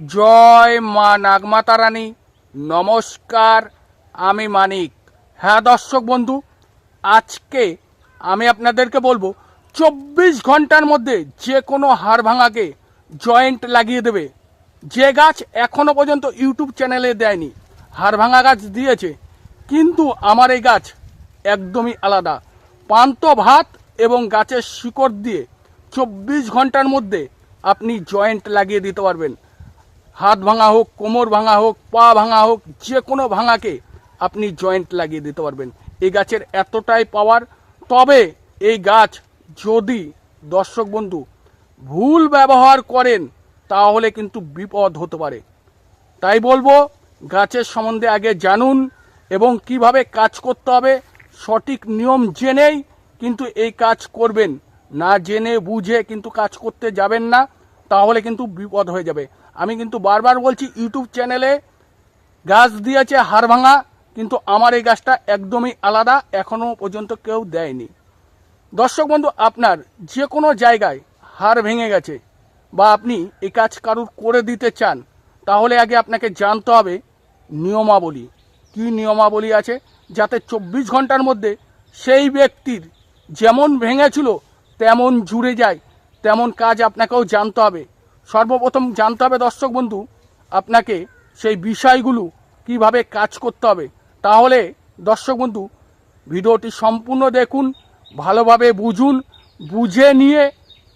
জয় মা নাগমাতা রানী নমস্কার, আমি মানিক। হ্যাঁ দর্শক বন্ধু, আজকে আমি আপনাদেরকে বলব, চব্বিশ ঘণ্টার মধ্যে যে কোনো হাড় ভাঙাকে জয়েন্ট লাগিয়ে দেবে। যে গাছ এখনও পর্যন্ত ইউটিউব চ্যানেলে দেয়নি, হাড় ভাঙা গাছ দিয়েছে, কিন্তু আমার এই গাছ একদমই আলাদা। পান্ত ভাত এবং গাছের শিকড় দিয়ে চব্বিশ ঘণ্টার মধ্যে আপনি জয়েন্ট লাগিয়ে দিতে পারবেন। হাত ভাঙা হোক, কোমর ভাঙা হোক, পা ভাঙা হোক, যে কোনো ভাঙাকে আপনি জয়েন্ট লাগিয়ে দিতে পারবেন। এই গাছের এতটাই পাওয়ার তবে এই গাছ যদি দর্শক বন্ধু ভুল ব্যবহার করেন, তাহলে কিন্তু বিপদ হতে পারে। তাই বলব, গাছের সম্বন্ধে আগে জানুন এবং কীভাবে কাজ করতে হবে, সঠিক নিয়ম জেনেই কিন্তু এই কাজ করবেন। না জেনে বুঝে কিন্তু কাজ করতে যাবেন না। তাহলে কিন্তু বিপদ হয়ে যাবে। আমি কিন্তু বারবার বলছি, ইউটিউব চ্যানেলে গাছ দিয়েছে হাড় ভাঙা, কিন্তু আমার এই গাছটা একদমই আলাদা এখনও পর্যন্ত কেউ দেয়নি। দর্শক বন্ধু, আপনার যে কোনো জায়গায় হাড় ভেঙে গেছে বা আপনি এই কাজ কারুর করে দিতে চান, তাহলে আগে আপনাকে জানতে হবে নিয়মাবলী। কি নিয়মাবলী আছে? যাতে চব্বিশ ঘণ্টার মধ্যে সেই ব্যক্তির যেমন ভেঙেছিল, তেমন জুড়ে যায়। তেমন কাজ আপনাকেও জানতে হবে। সর্বপ্রথম জানতে হবে, দর্শক বন্ধু, আপনাকে সেই বিষয়গুলো কীভাবে কাজ করতে হবে। তাহলে, দর্শক বন্ধু, ভিডিওটি সম্পূর্ণ দেখুন, ভালোভাবে বুঝুন, বুঝে নিয়ে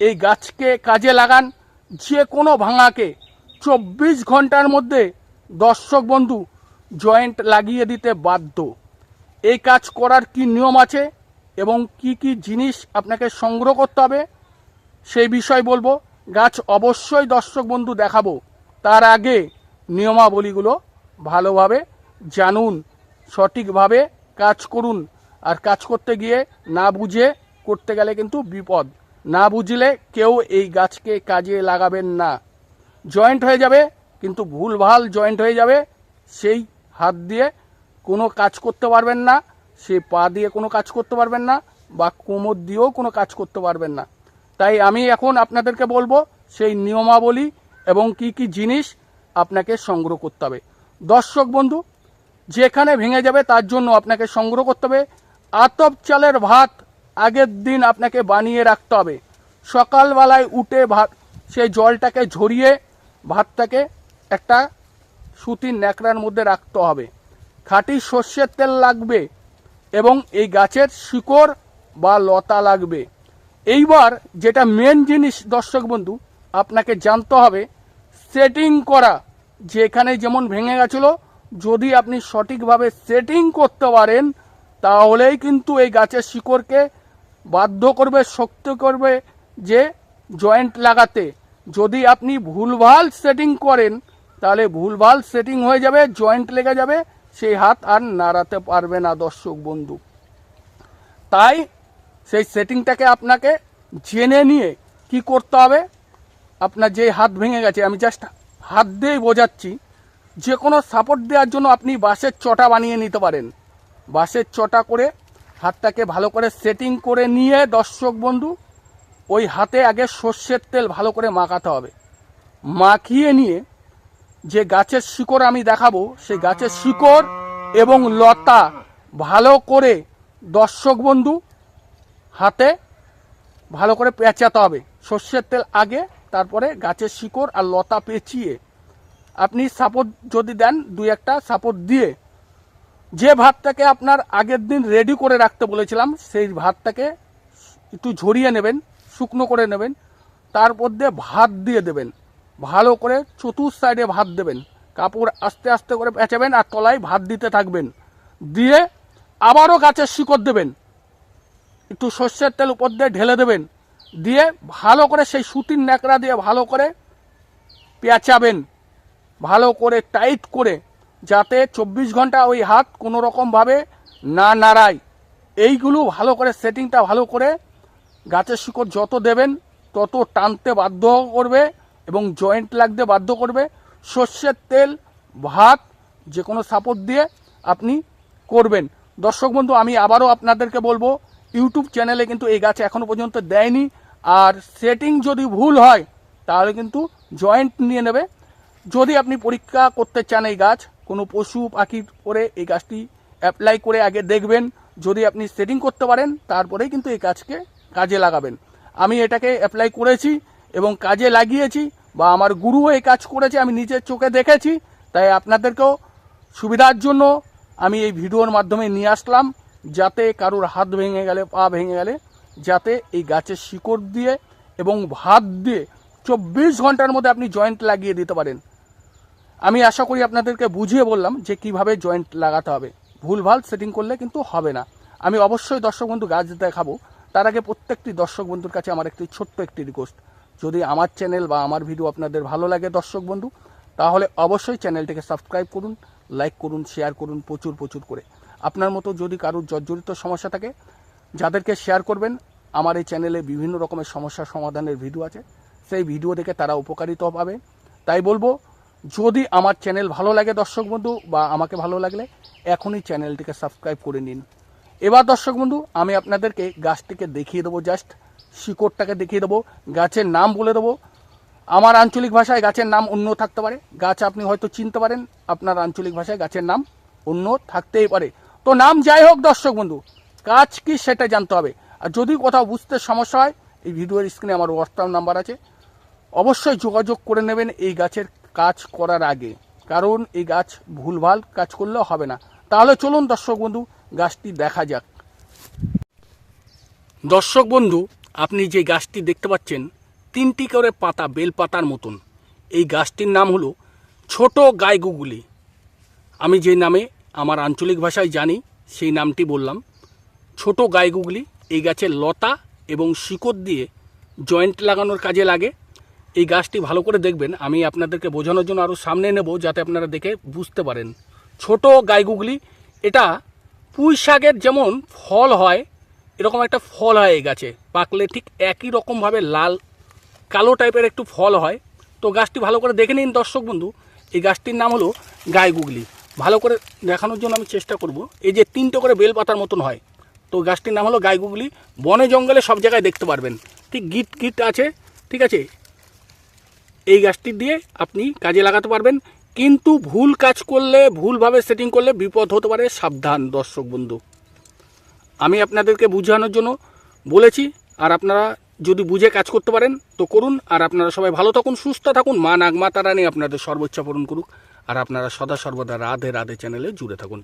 এই গাছকে কাজে লাগান। যে কোনো ভাঙাকে চব্বিশ ঘণ্টার মধ্যে দর্শক বন্ধু, জয়েন্ট লাগিয়ে দিতে বাধ্য। এই কাজ করার কি নিয়ম আছে এবং কি কি জিনিস আপনাকে সংগ্রহ করতে হবে? সেই বিষয় বলব, গাছ অবশ্যই দর্শক বন্ধু দেখাবো। তার আগে নিয়মাবলীগুলো ভালোভাবে জানুন, সঠিকভাবে কাজ করুন। আর কাজ করতে গিয়ে না বুঝে করতে গেলে কিন্তু বিপদ। না বুঝলে কেউ এই গাছকে কাজে লাগাবেন না। জয়েন্ট হয়ে যাবে, কিন্তু ভুলভাল জয়েন্ট হয়ে যাবে, সেই হাত দিয়ে কোনো কাজ করতে পারবেন না সে পা দিয়ে কোনো কাজ করতে পারবেন না, বা কোমর দিয়েও কোনো কাজ করতে পারবেন না। তাই আমি এখন আপনাদেরকে বলব সেই নিয়মাবলী এবং কি কি জিনিস আপনাকে সংগ্রহ করতে হবে। দর্শক বন্ধু, যেখানে ভেঙে যাবে তার জন্য আপনাকে সংগ্রহ করতে হবে। আতপ চালের ভাত আগের দিন আপনাকে বানিয়ে রাখতে হবে। সকালবেলায় উঠে ভাত, সেই জলটাকে ঝরিয়ে ভাতটাকে একটা সুতির ন্যাকড়ার মধ্যে রাখতে হবে। খাঁটি সর্ষের তেল লাগবে এবং এই গাছের শিকড় বা লতা লাগবে। এইবার যেটা মেন জিনিস, দর্শক বন্ধু, আপনাকে জানতে হবে সেটিং করা, যেখানে যেমন ভেঙে গেছিল, যদি আপনি সঠিকভাবে সেটিং করতে পারেন, তাহলেই কিন্তু এই গাছের শিকড়কে বাধ্য করবে, শক্ত করবে যে জয়েন্ট লাগাতে। যদি আপনি ভুলভাল সেটিং করেন, তাহলে ভুলভাল সেটিং হয়ে যাবে জয়েন্ট লেগে যাবে, সেই হাত আর নাড়াতে পারবে না, দর্শক বন্ধু। তাই সেই সেটিংটাকে আপনাকে জেনে নিয়ে কি করতে হবে? আপনার যে হাত ভেঙে গেছে, আমি জাস্ট হাত দিয়েই বোঝাচ্ছি যে কোনো সাপোর্ট দেওয়ার জন্য আপনি বাঁশের চটা বানিয়ে নিতে পারেন। বাঁশের চটা করে হাতটাকে ভালো করে সেটিং করে নিয়ে দর্শক বন্ধু, ওই হাতে আগে সর্ষের তেল ভালো করে মাখাতে হবে। মাখিয়ে নিয়ে যে গাছের শিকড় আমি দেখাবো, সেই গাছের শিকড় এবং লতা ভালো করে দর্শক বন্ধু হাতে ভালো করে পেঁচাতে হবে। সর্ষের তেল আগে, তারপরে গাছের শিকড় আর লতা পেঁচিয়ে। আপনি সাপোর্ট যদি দেন, দুই একটা সাপোর্ট দিয়ে। যে ভাতটাকে আপনার আগের দিন রেডি করে রাখতে বলেছিলাম, সেই ভাতটাকে একটু ঝরিয়ে নেবেন, শুকনো করে নেবেন, তার মধ্যে ভাত দিয়ে দেবেন। ভালো করে চতুর সাইডে ভাত দেবেন। কাপড় আস্তে আস্তে করে পেঁচাবেন আর তলায় ভাত দিতে থাকবেন। দিয়ে আবারও গাছের শিকড় দেবেন। একটু সর্ষের তেল উপর দিয়ে ঢেলে দেবেন। দিয়ে ভালো করে সেই সুতির ন্যাকড়া দিয়ে ভালো করে পেঁচাবেন। ভালো করে টাইট করে যাতে চব্বিশ ঘণ্টা ওই হাত কোনো রকমভাবে না নাড়ায়। এইগুলো ভালো করে সেটিংটা ভালো করে গাছের শিকড় যত দেবেন তত টানতে বাধ্য করবে এবং জয়েন্ট লাগতে বাধ্য করবে। সর্ষের তেল, ভাত যে কোনো সাপোর্ট দিয়ে আপনি করবেন। দর্শক বন্ধু, আমি আবারও আপনাদেরকে বলব ইউটিউব চ্যানেলে কিন্তু এই গাছ এখনও পর্যন্ত দেয়নি। আর সেটিং যদি ভুল হয়, তাহলে কিন্তু জয়েন্ট নিয়ে নেবে। যদি আপনি পরীক্ষা করতে চান এই গাছ, কোনো পশু পাখির করে এই গাছটি অ্যাপ্লাই করে আগে দেখবেন। যদি আপনি সেটিং করতে পারেন, তারপরেই কিন্তু এই গাছকে কাজে লাগাবেন। আমি এটাকে অ্যাপ্লাই করেছি এবং কাজে লাগিয়েছি বা আমার গুরুও এই কাজ করেছে, আমি নিজের চোখে দেখেছি। তাই আপনাদেরকেও সুবিধার জন্য আমি এই ভিডিওর মাধ্যমে নিয়ে আসলাম। যাতে কারোর হাত ভেঙে গেলে, পা ভেঙে গেলে, যাতে এই গাছের শিকড় দিয়ে এবং ভাত দিয়ে চব্বিশ ঘণ্টার মধ্যে আপনি জয়েন্ট লাগিয়ে দিতে পারেন। আমি আশা করি আপনাদেরকে বুঝিয়ে বললাম যে কীভাবে জয়েন্ট লাগাতে হবে। ভুলভাল সেটিং করলে কিন্তু হবে না। আমি অবশ্যই দর্শক বন্ধু গাছ দেখাবো। তার আগে প্রত্যেকটি দর্শক বন্ধুর কাছে আমার একটি ছোট্ট একটি রিকোয়েস্ট যদি আমার চ্যানেল বা আমার ভিডিও আপনাদের ভালো লাগে দর্শক বন্ধু, তাহলে অবশ্যই চ্যানেলটিকে সাবস্ক্রাইব করুন লাইক করুন শেয়ার করুন প্রচুর প্রচুর করে। আপনার মতো যদি কারোর জর্জরিত সমস্যা থাকে, যাদেরকে শেয়ার করবেন, আমার এই চ্যানেলে বিভিন্ন রকমের সমস্যা সমাধানের ভিডিও আছে। সেই ভিডিও দেখে তারা উপকারিত পাবে তাই বলব, যদি আমার চ্যানেল ভালো লাগে দর্শক বন্ধু বা আমাকে ভালো লাগলে, এখনই চ্যানেলটিকে সাবস্ক্রাইব করে নিন। এবার দর্শক বন্ধু, আমি আপনাদেরকে গাছটিকে দেখিয়ে দেবো জাস্ট শিকড়টাকে দেখিয়ে দেবো, গাছের নাম বলে দেবো। আমার আঞ্চলিক ভাষায় গাছের নাম অন্য থাকতে পারে। গাছ আপনি হয়তো চিনতে পারেন, আপনার আঞ্চলিক ভাষায় গাছের নাম অন্য থাকতেই পারে। তো নাম যাই হোক দর্শক বন্ধু। কাজ কি সেটা জানতে হবে। আর যদি কোথাও বুঝতে সমস্যা হয়, এই ভিডিওর স্ক্রিনে আমার হোয়াটসঅ্যাপ নাম্বার আছে। অবশ্যই যোগাযোগ করে নেবেন এই গাছের কাজ করার আগে। কারণ এই গাছ ভুলভাল কাজ করলেও হবে না। তাহলে চলুন দর্শক বন্ধু, গাছটি দেখা যাক। দর্শক বন্ধু, আপনি যে গাছটি দেখতে পাচ্ছেন, তিনটি করে পাতা বেল পাতার মতন। এই গাছটির নাম হলো ছোট গাইগুগুলি। আমি যে নামে আমার আঞ্চলিক ভাষায় জানি, সেই নামটি বললাম। ছোট গাইগুগলি এই গাছের লতা এবং শিকড় দিয়ে জয়েন্ট লাগানোর কাজে লাগে। এই গাছটি ভালো করে দেখবেন, আমি আপনাদেরকে বোঝানোর জন্য আরও সামনে নেব, যাতে আপনারা দেখে বুঝতে পারেন। ছোট গাইগুগলি এটা পুঁই শাকের যেমন ফল হয়, এরকম একটা ফল হয় এই গাছে। পাকলে ঠিক একই রকমভাবে লাল, কালো টাইপের একটু ফল হয়। তো গাছটি ভালো করে দেখে নিন দর্শক বন্ধু, এই গাছটির নাম হলো গাইগুগলি ভালো করে দেখানোর জন্য আমি চেষ্টা করব। এই যে তিনটে করে বেল পাতার মতন হয়। তো গাছটির নাম হলো গাইগুগলি বনে জঙ্গলে সব জায়গায় দেখতে পারবেন। ঠিক গিট গিট আছে, ঠিক আছে? এই গাছটি দিয়ে আপনি কাজে লাগাতে পারবেন। কিন্তু ভুল কাজ করলে, ভুলভাবে সেটিং করলে বিপদ হতে পারে। সাবধান দর্শক বন্ধু। আমি আপনাদেরকে বোঝানোর জন্য বলেছি, আর আপনারা যদি বুঝে কাজ করতে পারেন, তো করুন। আর আপনারা সবাই ভালো থাকুন, সুস্থ থাকুন। মা নাগমা, তারা নিয়ে আপনাদের সর্বোচ্চ পূরণ করুক। আর আপনারা সদা সর্বদা রাধে রাধে চ্যানেলে জুড়ে থাকুন।